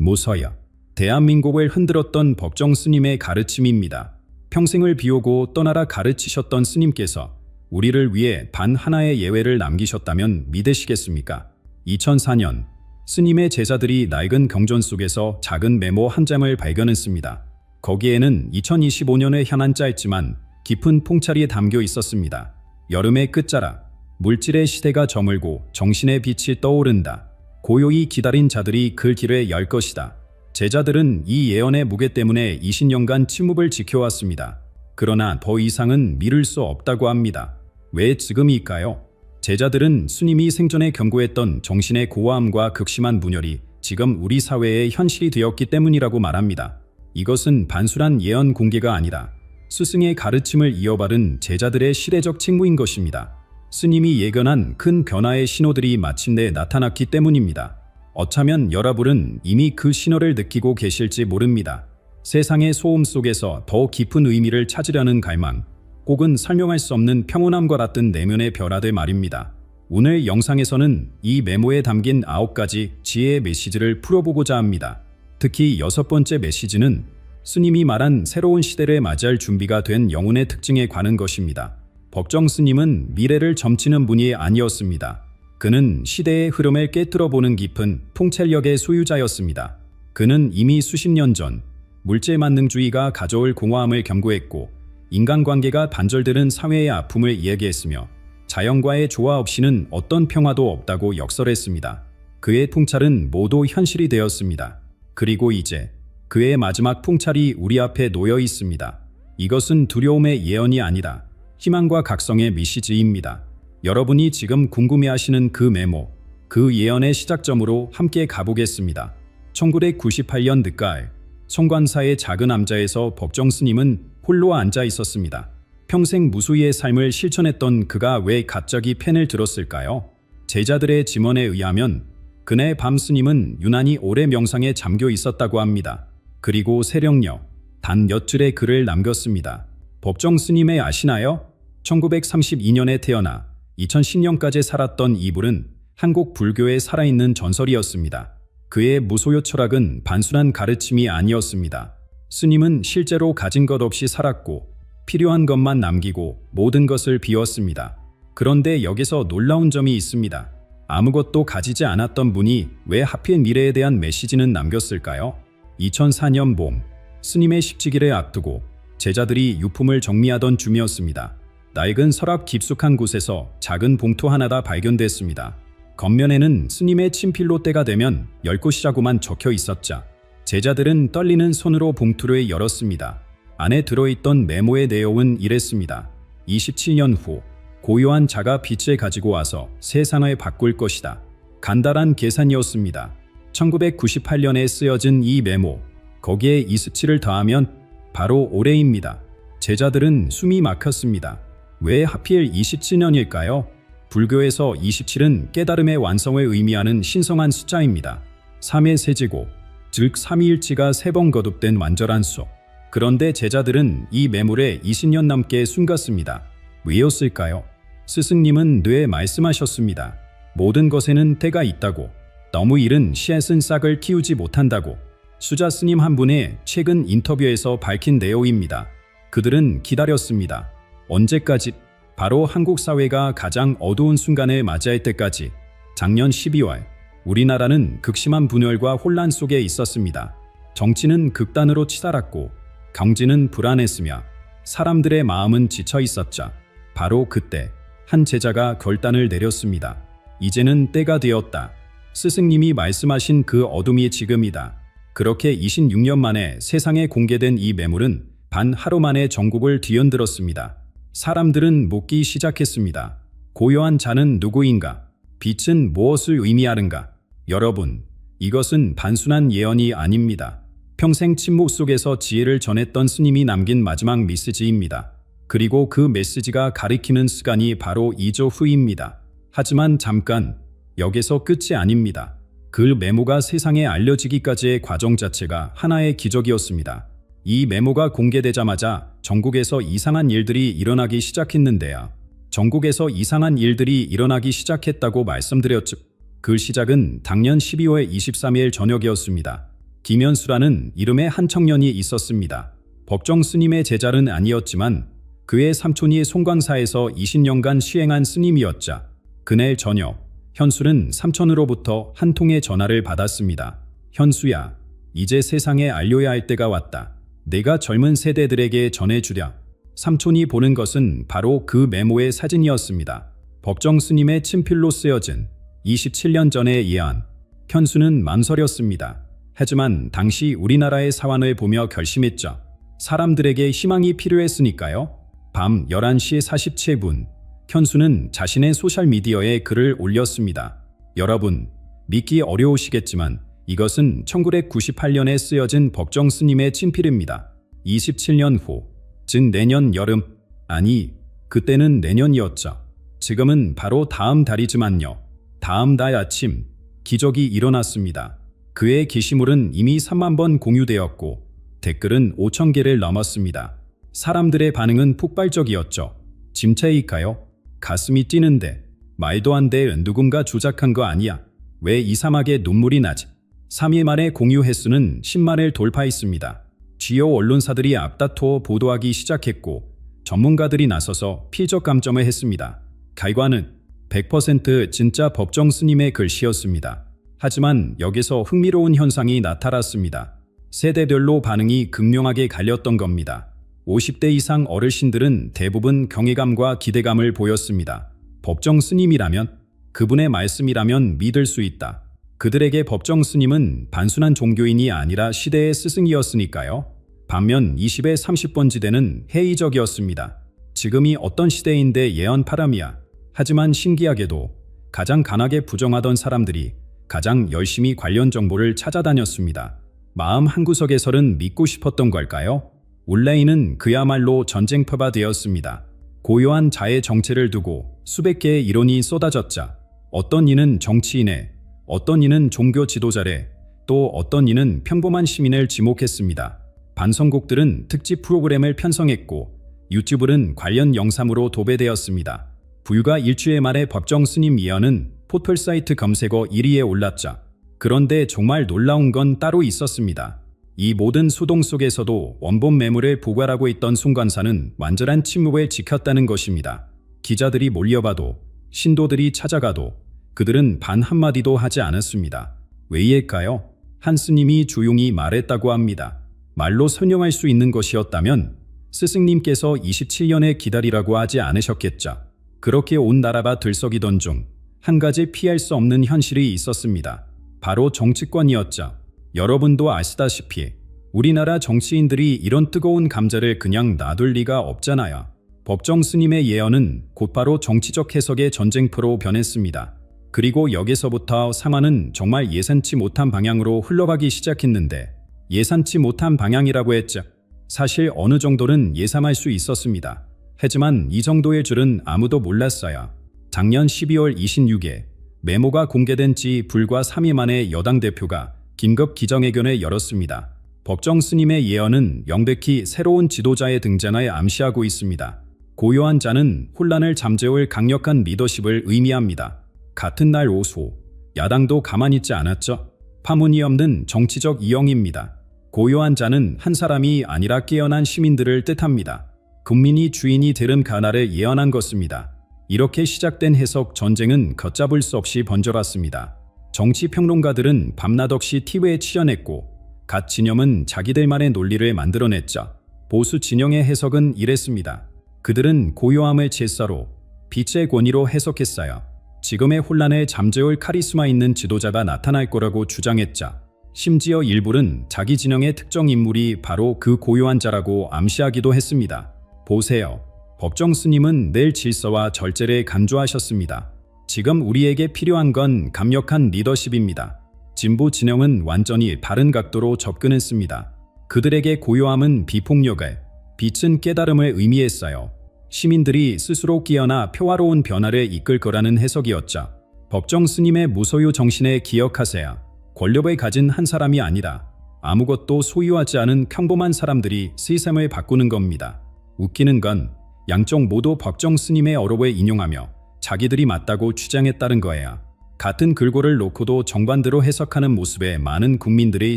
모서야 대한민국을 흔들었던 법정 스님의 가르침입니다. 평생을 비우고 떠나라 가르치셨던 스님께서 우리를 위해 단 하나의 예외를 남기셨다면 믿으시겠습니까? 2004년 스님의 제자들이 낡은 경전 속에서 작은 메모 한 장을 발견했습니다. 거기에는 2025년의 현안자였지만 깊은 풍차리에 담겨 있었습니다. 여름의 끝자락, 물질의 시대가 저물고 정신의 빛이 떠오른다. 고요히 기다린 자들이 그 길에 열 것이다. 제자들은 이 예언의 무게 때문에 20년간 침묵을 지켜왔습니다. 그러나 더 이상은 미룰 수 없다고 합니다. 왜 지금일까요? 제자들은 스님이 생전에 경고했던 정신의 고와함과 극심한 분열이 지금 우리 사회의 현실이 되었기 때문이라고 말합니다. 이것은 단순한 예언 공개가 아니라 스승의 가르침을 이어받은 제자들의 시대적 책무인 것입니다. 스님이 예견한 큰 변화의 신호들이 마침내 나타났기 때문입니다. 어쩌면 여러분은 이미 그 신호를 느끼고 계실지 모릅니다. 세상의 소음 속에서 더 깊은 의미를 찾으려는 갈망, 혹은 설명할 수 없는 평온함과 같은 내면의 변화들 말입니다. 오늘 영상에서는 이 메모에 담긴 아홉 가지 지혜의 메시지를 풀어보고자 합니다. 특히 여섯 번째 메시지는 스님이 말한 새로운 시대를 맞이할 준비가 된 영혼의 특징에 관한 것입니다. 법정 스님은 미래를 점치는 분이 아니었습니다. 그는 시대의 흐름을 깨뜨려 보는 깊은 통찰력의 소유자였습니다. 그는 이미 수십 년 전 물질 만능주의가 가져올 공허함을 경고했고 인간관계가 반절되는 사회의 아픔을 이야기했으며 자연과의 조화 없이는 어떤 평화도 없다고 역설했습니다. 그의 통찰은 모두 현실이 되었습니다. 그리고 이제 그의 마지막 통찰이 우리 앞에 놓여 있습니다. 이것은 두려움의 예언이 아니라 희망과 각성의 메시지입니다. 여러분이 지금 궁금해하시는 그 메모, 그 예언의 시작점으로 함께 가보겠습니다. 1998년 늦가을 성관사의 작은 남자에서 법정 스님은 홀로 앉아 있었습니다. 평생 무수히의 삶을 실천했던 그가 왜 갑자기 펜을 들었을까요? 제자들의 지문에 의하면 그네 밤 스님은 유난히 오래 명상에 잠겨 있었다고 합니다. 그리고 세령녀 단몇 줄의 글을 남겼습니다. 법정 스님의 아시나요? 1932년에 태어나 2010년까지 살았던 이불은 한국 불교의 살아있는 전설이었습니다. 그의 무소유 철학은 단순한 가르침이 아니었습니다. 스님은 실제로 가진 것 없이 살았고 필요한 것만 남기고 모든 것을 비웠습니다. 그런데 여기서 놀라운 점이 있습니다. 아무것도 가지지 않았던 분이 왜 하필 미래에 대한 메시지는 남겼을까요? 2004년 봄, 스님의 십지기를 앞두고 제자들이 유품을 정리하던 중이었습니다. 낡은 서랍 깊숙한 곳에서 작은 봉투 하나가 발견됐습니다. 겉면에는 스님의 친필로 때가 되면 열 곳이라고만 적혀 있었자 제자들은 떨리는 손으로 봉투를 열었습니다. 안에 들어있던 메모의 내용은 이랬습니다. 27년 후 고요한 자가 빛을 가지고 와서 세상을 바꿀 것이다. 간단한 계산이었습니다. 1998년에 쓰여진 이 메모, 거기에 27을 더하면 바로 올해입니다. 제자들은 숨이 막혔습니다. 왜 하필 27년일까요? 불교에서 27은 깨달음의 완성을 의미하는 신성한 숫자입니다. 3의 세제곱, 즉 3일치가 세번 거듭된 완전한 수. 그런데 제자들은 이 매물에 20년 넘게 숨겼습니다. 왜였을까요? 스승님은 뇌에 말씀하셨습니다. 모든 것에는 때가 있다고. 너무 이른 씨앗은 싹을 키우지 못한다고. 수자 스님 한 분의 최근 인터뷰에서 밝힌 내용입니다. 그들은 기다렸습니다. 언제까지? 바로 한국 사회가 가장 어두운 순간을 맞이할 때까지 작년 12월 우리나라는 극심한 분열과 혼란 속에 있었습니다. 정치는 극단으로 치달았고 경제는 불안했으며 사람들의 마음은 지쳐 있었죠. 바로 그때 한 제자가 결단을 내렸습니다. 이제는 때가 되었다. 스승님이 말씀하신 그 어둠이 지금이다. 그렇게 26년 만에 세상에 공개된 이 매물은 반 하루 만에 전국을 뒤흔들었습니다. 사람들은 묻기 시작했습니다. 고요한 자는 누구인가? 빛은 무엇을 의미하는가? 여러분, 이것은 단순한 예언이 아닙니다. 평생 침묵 속에서 지혜를 전했던 스님이 남긴 마지막 메시지입니다. 그리고 그 메시지가 가리키는 시간이 바로 2조 후입니다. 하지만 잠깐, 여기서 끝이 아닙니다. 그 메모가 세상에 알려지기까지의 과정 자체가 하나의 기적이었습니다. 이 메모가 공개되자마자 전국에서 이상한 일들이 일어나기 시작했는데요. 전국에서 이상한 일들이 일어나기 시작했다고 말씀드렸죠. 그 시작은 작년 12월 23일 저녁이었습니다. 김현수라는 이름의 한 청년이 있었습니다. 법정 스님의 제자는 아니었지만 그의 삼촌이 송광사에서 20년간 시행한 스님이었자 그날 저녁 현수는 삼촌으로부터 한 통의 전화를 받았습니다. 현수야, 이제 세상에 알려야 할 때가 왔다. 내가 젊은 세대들에게 전해주랴. 삼촌이 보는 것은 바로 그 메모의 사진이었습니다. 법정 스님의 친필로 쓰여진 27년 전의 예언. 현수는 망설였습니다. 하지만 당시 우리나라의 사안을 보며 결심했죠. 사람들에게 희망이 필요했으니까요. 밤 11시 47분, 현수는 자신의 소셜미디어에 글을 올렸습니다. 여러분, 믿기 어려우시겠지만 이것은 1998년에 쓰여진 법정 스님의 친필입니다. 27년 후, 즉 내년 여름, 아니, 그때는 내년이었죠. 지금은 바로 다음 달이지만요. 다음 달 아침, 기적이 일어났습니다. 그의 게시물은 이미 3만 번 공유되었고, 댓글은 5천 개를 넘었습니다. 사람들의 반응은 폭발적이었죠. 짐차일까요? 가슴이 뛰는데 말도 안 돼 누군가 조작한 거 아니야. 왜 이상하게 눈물이 나지? 3일 만에 공유 횟수는 10만을 돌파했습니다. 주요 언론사들이 앞다퉈 보도하기 시작했고 전문가들이 나서서 피적 감점을 했습니다. 결과는 100% 진짜 법정 스님의 글씨였습니다. 하지만 여기서 흥미로운 현상이 나타났습니다. 세대별로 반응이 극명하게 갈렸던 겁니다. 50대 이상 어르신들은 대부분 경외감과 기대감을 보였습니다. 법정 스님이라면 그분의 말씀이라면 믿을 수 있다. 그들에게 법정 스님은 단순한 종교인이 아니라 시대의 스승이었으니까요. 반면 20의 30번지대는 회의적이었습니다. 지금이 어떤 시대인데 예언 파람이야. 하지만 신기하게도 가장 강하게 부정하던 사람들이 가장 열심히 관련 정보를 찾아다녔습니다. 마음 한구석에서는 믿고 싶었던 걸까요? 온라인은 그야말로 전쟁터가 되었습니다. 고요한 자의 정체를 두고 수백 개의 이론이 쏟아졌자 어떤 이는 정치인에, 어떤 이는 종교 지도자래, 또 어떤 이는 평범한 시민을 지목했습니다. 반성곡들은 특집 프로그램을 편성했고 유튜브는 관련 영상으로 도배되었습니다. 불과 일주일 만에 법정 스님 예언은 포털 사이트 검색어 1위에 올랐자 그런데 정말 놀라운 건 따로 있었습니다. 이 모든 소동 속에서도 원본 매물을 보관하고 있던 순관사는 완전한 침묵을 지켰다는 것입니다. 기자들이 몰려봐도 신도들이 찾아가도 그들은 반 한마디도 하지 않았습니다. 왜일까요? 한 스님이 조용히 말했다고 합니다. 말로 설명할 수 있는 것이었다면 스승님께서 27년에 기다리라고 하지 않으셨겠죠. 그렇게 온 나라가 들썩이던 중 한 가지 피할 수 없는 현실이 있었습니다. 바로 정치권이었죠. 여러분도 아시다시피 우리나라 정치인들이 이런 뜨거운 감자를 그냥 놔둘 리가 없잖아요. 법정 스님의 예언은 곧바로 정치적 해석의 전쟁터로 변했습니다. 그리고 여기서부터 상황은 정말 예상치 못한 방향으로 흘러가기 시작했는데 예상치 못한 방향이라고 했죠. 사실 어느 정도는 예상할 수 있었습니다. 하지만 이 정도의 줄은 아무도 몰랐어요. 작년 12월 26일 메모가 공개된 지 불과 3일 만에 여당 대표가 긴급 기정회견을 열었습니다. 법정 스님의 예언은 명백히 새로운 지도자의 등장을 암시하고 있습니다. 고요한 자는 혼란을 잠재울 강력한 리더십을 의미합니다. 같은 날 오후, 야당도 가만히 있지 않았죠. 파문이 없는 정치적 이영입니다. 고요한 자는 한 사람이 아니라 깨어난 시민들을 뜻합니다. 국민이 주인이 되는 가나를 예언한 것입니다. 이렇게 시작된 해석 전쟁은 걷잡을 수 없이 번져갔습니다. 정치 평론가들은 밤낮 없이 TV에 치연했고 갓 진영은 자기들만의 논리를 만들어냈자 보수 진영의 해석은 이랬습니다. 그들은 고요함을 제사로 빛의 권위로 해석했어요. 지금의 혼란에 잠재울 카리스마 있는 지도자가 나타날 거라고 주장했자 심지어 일부는 자기 진영의 특정 인물이 바로 그 고요한 자라고 암시하기도 했습니다. 보세요. 법정 스님은 늘 질서와 절제를 강조하셨습니다. 지금 우리에게 필요한 건 강력한 리더십입니다. 진보 진영은 완전히 다른 각도로 접근했습니다. 그들에게 고요함은 비폭력을, 빛은 깨달음을 의미했어요. 시민들이 스스로 깨어나 평화로운 변화를 이끌 거라는 해석이었죠. 법정 스님의 무소유 정신에 기억하세요. 권력을 가진 한 사람이 아니라 아무것도 소유하지 않은 평범한 사람들이 세상을 바꾸는 겁니다. 웃기는 건 양쪽 모두 법정 스님의 어록을 인용하며 자기들이 맞다고 주장했다는 거예요. 같은 글고를 놓고도 정반대로 해석하는 모습에 많은 국민들이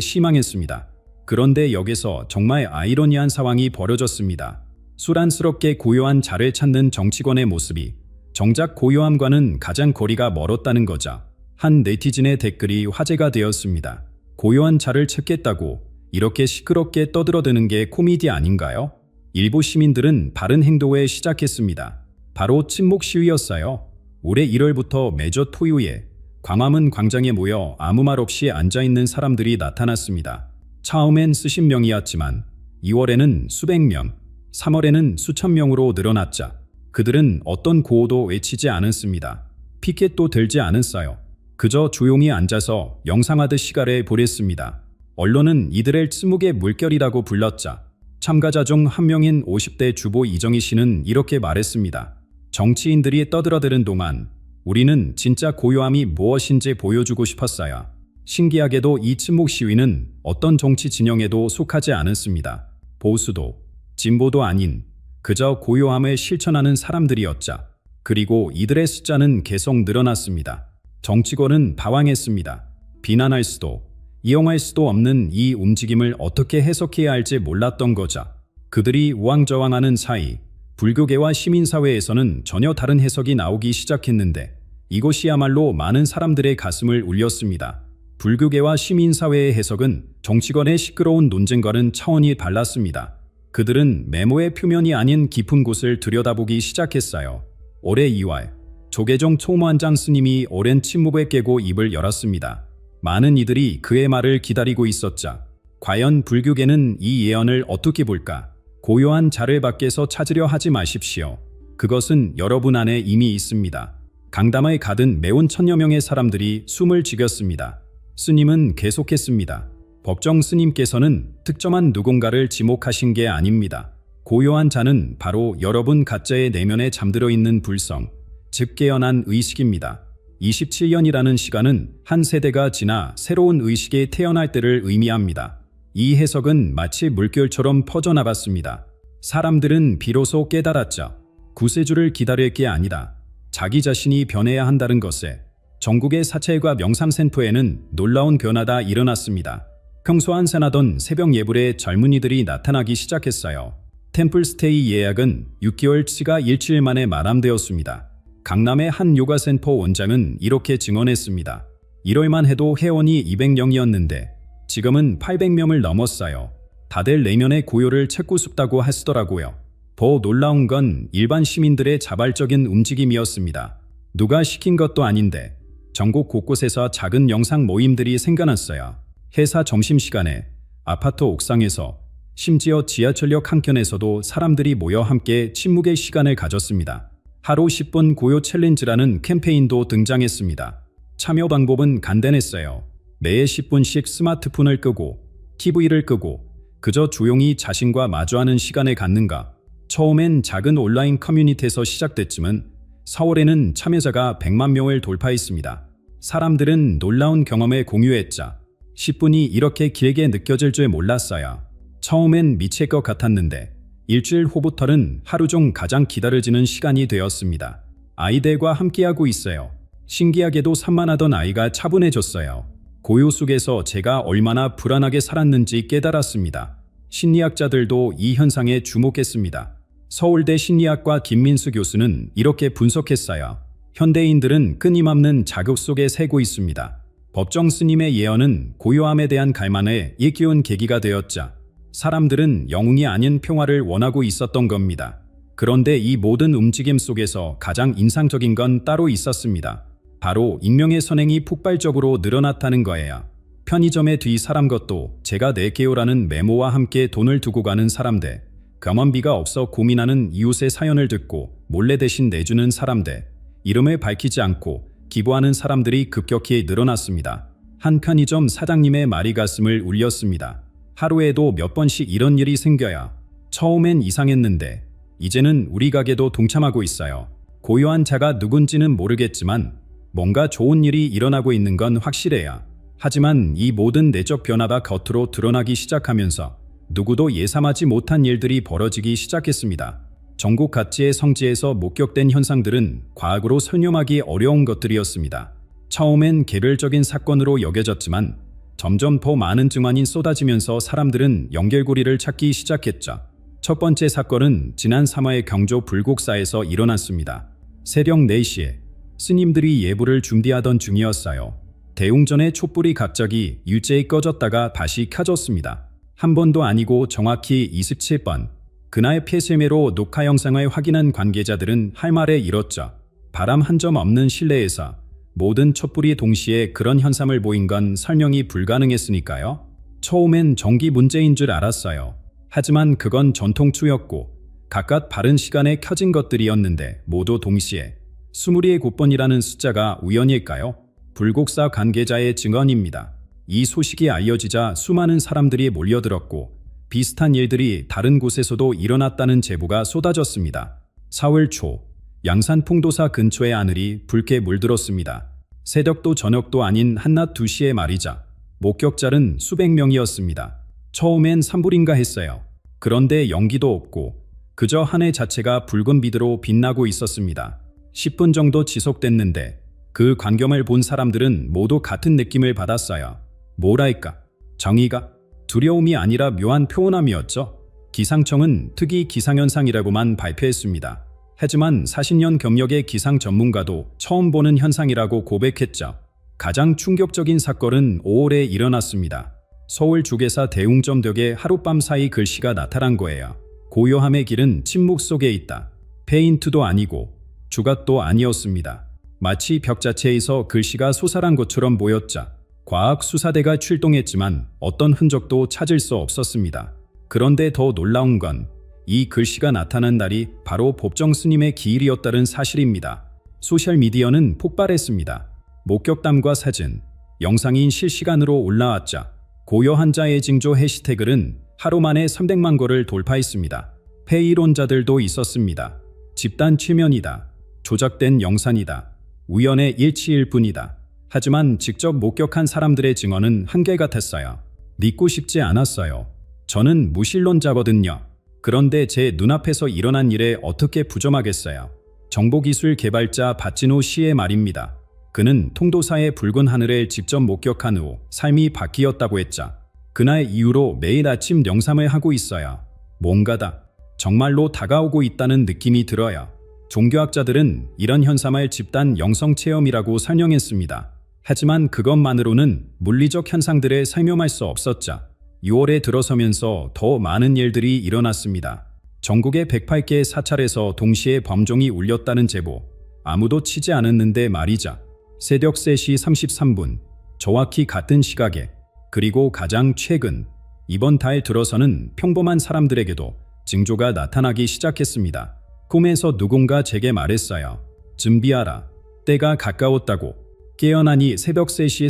실망했습니다. 그런데 여기서 정말 아이러니한 상황이 벌어졌습니다. 수란스럽게 고요한 자를 찾는 정치권의 모습이 정작 고요함과는 가장 거리가 멀었다는 거죠. 한 네티즌의 댓글이 화제가 되었습니다. 고요한 자를 찾겠다고 이렇게 시끄럽게 떠들어대는 게 코미디 아닌가요? 일부 시민들은 바른 행동에 시작했습니다. 바로 침묵 시위였어요. 올해 1월부터 매주 토요일에 광화문 광장에 모여 아무 말 없이 앉아있는 사람들이 나타났습니다. 처음엔 수십 명이었지만 2월에는 수백 명, 3월에는 수천 명으로 늘어났자 그들은 어떤 구호도 외치지 않았습니다. 피켓도 들지 않았어요. 그저 조용히 앉아서 영상하듯 시간을 보냈습니다. 언론은 이들을 침묵의 물결이라고 불렀자 참가자 중 한 명인 50대 주보 이정희 씨는 이렇게 말했습니다. 정치인들이 떠들어대는 동안 우리는 진짜 고요함이 무엇인지 보여주고 싶었어요. 신기하게도 이 침묵 시위는 어떤 정치 진영에도 속하지 않았습니다. 보수도, 진보도 아닌 그저 고요함을 실천하는 사람들이었자. 그리고 이들의 숫자는 계속 늘어났습니다. 정치권은 방황했습니다. 비난할 수도, 이용할 수도 없는 이 움직임을 어떻게 해석해야 할지 몰랐던 거죠. 그들이 우왕좌왕하는 사이 불교계와 시민사회에서는 전혀 다른 해석이 나오기 시작했는데 이것이야말로 많은 사람들의 가슴을 울렸습니다. 불교계와 시민사회의 해석은 정치권의 시끄러운 논쟁과는 차원이 달랐습니다. 그들은 메모의 표면이 아닌 깊은 곳을 들여다보기 시작했어요. 올해 2월, 조계종 총무원장 스님이 오랜 침묵을 깨고 입을 열었습니다. 많은 이들이 그의 말을 기다리고 있었자 과연 불교계는 이 예언을 어떻게 볼까? 고요한 자를 밖에서 찾으려 하지 마십시오. 그것은 여러분 안에 이미 있습니다. 강담에 가든 매운 천여 명의 사람들이 숨을 죽였습니다. 스님은 계속했습니다. 법정 스님께서는 특정한 누군가를 지목하신 게 아닙니다. 고요한 자는 바로 여러분 가짜의 내면에 잠들어 있는 불성, 즉 깨어난 의식입니다. 27년이라는 시간은 한 세대가 지나 새로운 의식에 태어날 때를 의미합니다. 이 해석은 마치 물결처럼 퍼져나갔습니다. 사람들은 비로소 깨달았죠. 구세주를 기다릴 게 아니라 자기 자신이 변해야 한다는 것에 전국의 사찰과 명상센터에는 놀라운 변화가 일어났습니다. 평소 한산하던 새벽 예불에 젊은이들이 나타나기 시작했어요. 템플스테이 예약은 6개월치가 일주일 만에 마감되었습니다. 강남의 한 요가센터 원장은 이렇게 증언했습니다. 1월만 해도 회원이 200명이었는데 지금은 800명을 넘었어요. 다들 내면의 고요를 찾고 싶다고 하시더라고요. 더 놀라운 건 일반 시민들의 자발적인 움직임이었습니다. 누가 시킨 것도 아닌데 전국 곳곳에서 작은 영상 모임들이 생겨났어요. 회사 점심시간에 아파트 옥상에서 심지어 지하철역 한켠에서도 사람들이 모여 함께 침묵의 시간을 가졌습니다. 하루 10분 고요 챌린지라는 캠페인도 등장했습니다. 참여 방법은 간단했어요. 매일 10분씩 스마트폰을 끄고 TV를 끄고 그저 조용히 자신과 마주하는 시간을 갖는가. 처음엔 작은 온라인 커뮤니티에서 시작됐지만 4월에는 참여자가 100만 명을 돌파했습니다. 사람들은 놀라운 경험을 공유했자 10분이 이렇게 길게 느껴질 줄 몰랐어요. 처음엔 미칠 것 같았는데 일주일 후부터는 하루 중 가장 기다려지는 시간이 되었습니다. 아이들과 함께하고 있어요. 신기하게도 산만하던 아이가 차분해졌어요. 고요 속에서 제가 얼마나 불안하게 살았는지 깨달았습니다. 심리학자들도 이 현상에 주목했습니다. 서울대 심리학과 김민수 교수는 이렇게 분석했어요. 현대인들은 끊임없는 자극 속에 새고 있습니다. 법정 스님의 예언은 고요함에 대한 갈망에 일깨운 계기가 되었자 사람들은 영웅이 아닌 평화를 원하고 있었던 겁니다. 그런데 이 모든 움직임 속에서 가장 인상적인 건 따로 있었습니다. 바로 익명의 선행이 폭발적으로 늘어났다는 거예요. 편의점의 뒤 사람 것도 제가 낼게요라는 메모와 함께 돈을 두고 가는 사람들, 경험비가 없어 고민하는 이웃의 사연을 듣고 몰래 대신 내주는 사람들, 이름을 밝히지 않고 기부하는 사람들이 급격히 늘어났습니다. 한 편의점 사장님의 말이 가슴을 울렸습니다. 하루에도 몇 번씩 이런 일이 생겨야 처음엔 이상했는데 이제는 우리 가게도 동참하고 있어요. 고요한 자가 누군지는 모르겠지만 뭔가 좋은 일이 일어나고 있는 건 확실해요. 하지만 이 모든 내적 변화가 겉으로 드러나기 시작하면서 누구도 예상하지 못한 일들이 벌어지기 시작했습니다. 전국 각지의 성지에서 목격된 현상들은 과학으로 설명하기 어려운 것들이었습니다. 처음엔 개별적인 사건으로 여겨졌지만 점점 더 많은 증언이 쏟아지면서 사람들은 연결고리를 찾기 시작했죠. 첫 번째 사건은 지난 3화의 경조 불국사에서 일어났습니다. 새벽 4시에 스님들이 예불을 준비하던 중이었어요. 대웅전의 촛불이 갑자기 일제히 꺼졌다가 다시 켜졌습니다. 한 번도 아니고 정확히 27번. 그날 폐쇄매로 녹화 영상을 확인한 관계자들은 할 말에 잃었죠. 바람 한 점 없는 실내에서 모든 촛불이 동시에 그런 현상을 보인 건 설명이 불가능했으니까요. 처음엔 전기 문제인 줄 알았어요. 하지만 그건 전통추였고 각각 다른 시간에 켜진 것들이었는데 모두 동시에 27번이라는 숫자가 우연일까요? 불국사 관계자의 증언입니다. 이 소식이 알려지자 수많은 사람들이 몰려들었고 비슷한 일들이 다른 곳에서도 일어났다는 제보가 쏟아졌습니다. 4월 초 양산 풍도사 근처의 하늘이 붉게 물들었습니다. 새벽도 저녁도 아닌 한낮 2시에 말이자 목격자는 수백 명이었습니다. 처음엔 산불인가 했어요. 그런데 연기도 없고 그저 하늘 자체가 붉은 빛으로 빛나고 있었습니다. 10분 정도 지속됐는데 그 광경을 본 사람들은 모두 같은 느낌을 받았어요. 뭐랄까? 정의가? 두려움이 아니라 묘한 표현함이었죠. 기상청은 특이 기상현상이라고만 발표했습니다. 하지만 40년 경력의 기상 전문가도 처음 보는 현상이라고 고백했죠. 가장 충격적인 사건은 5월에 일어났습니다. 서울 주계사 대웅점 벽에 하룻밤 사이 글씨가 나타난 거예요. 고요함의 길은 침묵 속에 있다. 페인트도 아니고 주갓도 아니었습니다. 마치 벽 자체에서 글씨가 솟아난 것처럼 보였자 과학수사대가 출동했지만 어떤 흔적도 찾을 수 없었습니다. 그런데 더 놀라운 건 이 글씨가 나타난 날이 바로 법정 스님의 기일이었다는 사실입니다. 소셜미디어는 폭발했습니다. 목격담과 사진, 영상이 실시간으로 올라왔자 고요한 자의 징조 해시태그는 하루 만에 300만 거를 돌파했습니다. 폐이론자들도 있었습니다. 집단 최면이다. 조작된 영상이다. 우연의 일치일 뿐이다. 하지만 직접 목격한 사람들의 증언은 한결같았어요. 믿고 싶지 않았어요. 저는 무신론자거든요. 그런데 제 눈앞에서 일어난 일에 어떻게 부정하겠어요. 정보기술 개발자 바치노 씨의 말입니다. 그는 통도사의 붉은 하늘을 직접 목격한 후 삶이 바뀌었다고 했자. 그날 이후로 매일 아침 영상을 하고 있어요. 뭔가다. 정말로 다가오고 있다는 느낌이 들어요. 종교학자들은 이런 현상을 집단 영성 체험이라고 설명했습니다. 하지만 그것만으로는 물리적 현상들을 설명할 수 없었자 6월에 들어서면서 더 많은 일들이 일어났습니다. 전국의 108개의 사찰에서 동시에 범종이 울렸다는 제보. 아무도 치지 않았는데 말이자. 새벽 3시 33분. 정확히 같은 시각에. 그리고 가장 최근. 이번 달 들어서는 평범한 사람들에게도 징조가 나타나기 시작했습니다. 꿈에서 누군가 제게 말했어요. 준비하라. 때가 가까웠다고. 깨어나니 새벽 3시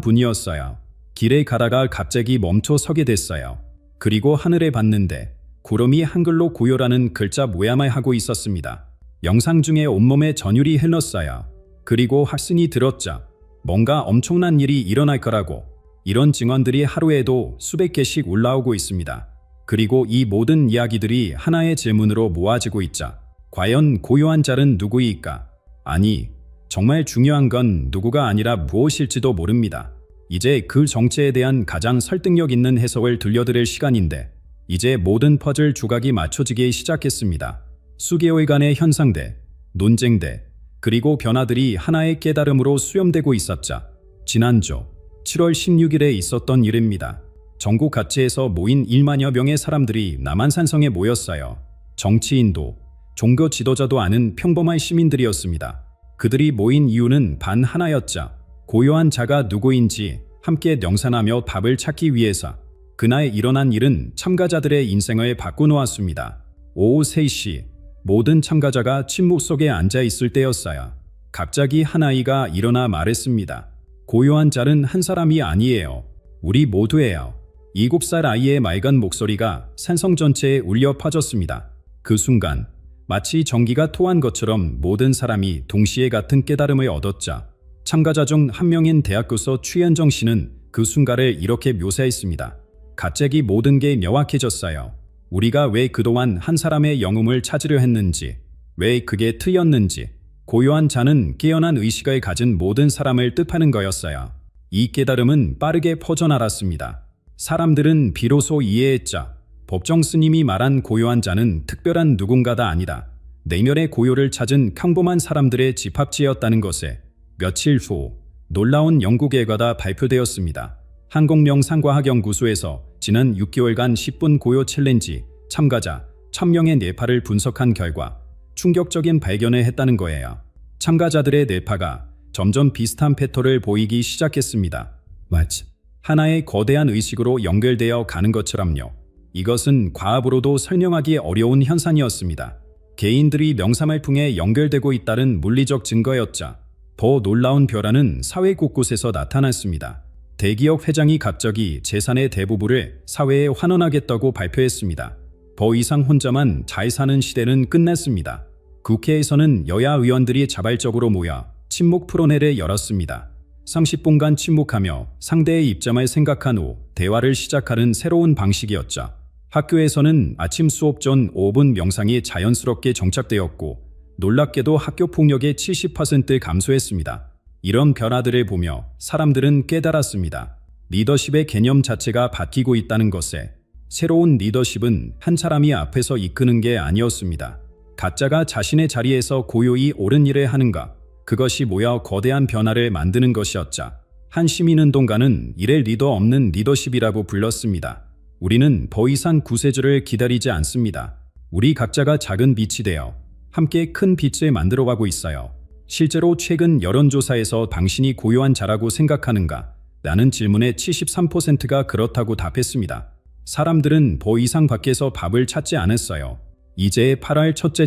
33분이었어요. 길에 가다가 갑자기 멈춰 서게 됐어요. 그리고 하늘에 봤는데 구름이 한글로 고요라는 글자 모양을 하고 있었습니다. 영상 중에 온몸에 전율이 흘렀어요. 그리고 확신이 들었자 뭔가 엄청난 일이 일어날 거라고 이런 증언들이 하루에도 수백 개씩 올라오고 있습니다. 그리고 이 모든 이야기들이 하나의 질문으로 모아지고 있자 과연 고요한 자는 누구일까? 아니, 정말 중요한 건 누구가 아니라 무엇일지도 모릅니다. 이제 그 정체에 대한 가장 설득력 있는 해석을 들려드릴 시간인데 이제 모든 퍼즐 조각이 맞춰지기 시작했습니다. 수개월간의 현상대, 논쟁대, 그리고 변화들이 하나의 깨달음으로 수렴되고 있었자 지난주 7월 16일에 있었던 일입니다. 전국 각지에서 모인 1만여 명의 사람들이 남한산성에 모였어요. 정치인도, 종교 지도자도 아는 평범한 시민들이었습니다. 그들이 모인 이유는 반 하나였자 고요한 자가 누구인지 함께 명산하며 답을 찾기 위해서 그날 일어난 일은 참가자들의 인생을 바꿔놓았습니다. 오후 3시 모든 참가자가 침묵 속에 앉아 있을 때였어요. 갑자기 한 아이가 일어나 말했습니다. 고요한 자는 한 사람이 아니에요. 우리 모두예요. 7살 아이의 맑은 목소리가 산성 전체에 울려 퍼졌습니다. 그 순간 마치 전기가 토한 것처럼 모든 사람이 동시에 같은 깨달음을 얻었자 참가자 중 한 명인 대학교서 추현정 씨는 그 순간을 이렇게 묘사했습니다. 갑자기 모든 게 명확해졌어요. 우리가 왜 그동안 한 사람의 영웅을 찾으려 했는지, 왜 그게 트였는지, 고요한 자는 깨어난 의식을 가진 모든 사람을 뜻하는 거였어요. 이 깨달음은 빠르게 퍼져나갔습니다. 사람들은 비로소 이해했자 법정 스님이 말한 고요한 자는 특별한 누군가가 아니다. 내면의 고요를 찾은 평범한 사람들의 집합지였다는 것에 며칠 후 놀라운 연구 결과가 발표되었습니다. 한국명상과학연구소에서 지난 6개월간 10분 고요 챌린지 참가자 1000명의 뇌파를 분석한 결과 충격적인 발견을 했다는 거예요. 참가자들의 뇌파가 점점 비슷한 패턴을 보이기 시작했습니다. 마치 하나의 거대한 의식으로 연결되어 가는 것처럼요. 이것은 과학으로도 설명하기 어려운 현상이었습니다. 개인들이 통해 연결되고 있다는 물리적 증거였자 더 놀라운 변화는 사회 곳곳에서 나타났습니다. 대기업 회장이 갑자기 재산의 대부분을 사회에 환원하겠다고 발표했습니다. 더 이상 혼자만 잘 사는 시대는 끝났습니다. 국회에서는 여야 의원들이 자발적으로 모여 침묵 프로네를 열었습니다. 30분간 침묵하며 상대의 입장을 생각한 후 대화를 시작하는 새로운 방식이었죠. 학교에서는 아침 수업 전 5분 명상이 자연스럽게 정착되었고 놀랍게도 학교 폭력의 70% 감소했습니다. 이런 변화들을 보며 사람들은 깨달았습니다. 리더십의 개념 자체가 바뀌고 있다는 것에 새로운 리더십은 한 사람이 앞에서 이끄는 게 아니었습니다. 각자가 자신의 자리에서 고요히 옳은 일을 하는가, 그것이 모여 거대한 변화를 만드는 것이었자. 한 시민운동가는 이를 리더 없는 리더십이라고 불렀습니다. 우리는 더 이상 구세주를 기다리지 않습니다. 우리 각자가 작은 빛이 되어 함께 큰 빛을 만들어가고 있어요. 실제로 최근 여론조사에서 당신이 고요한 자라고 생각하는가? 라는 질문에 73%가 그렇다고 답했습니다. 사람들은 더 이상 밖에서 밥을 찾지 않았어요. 이제 8월 첫째 주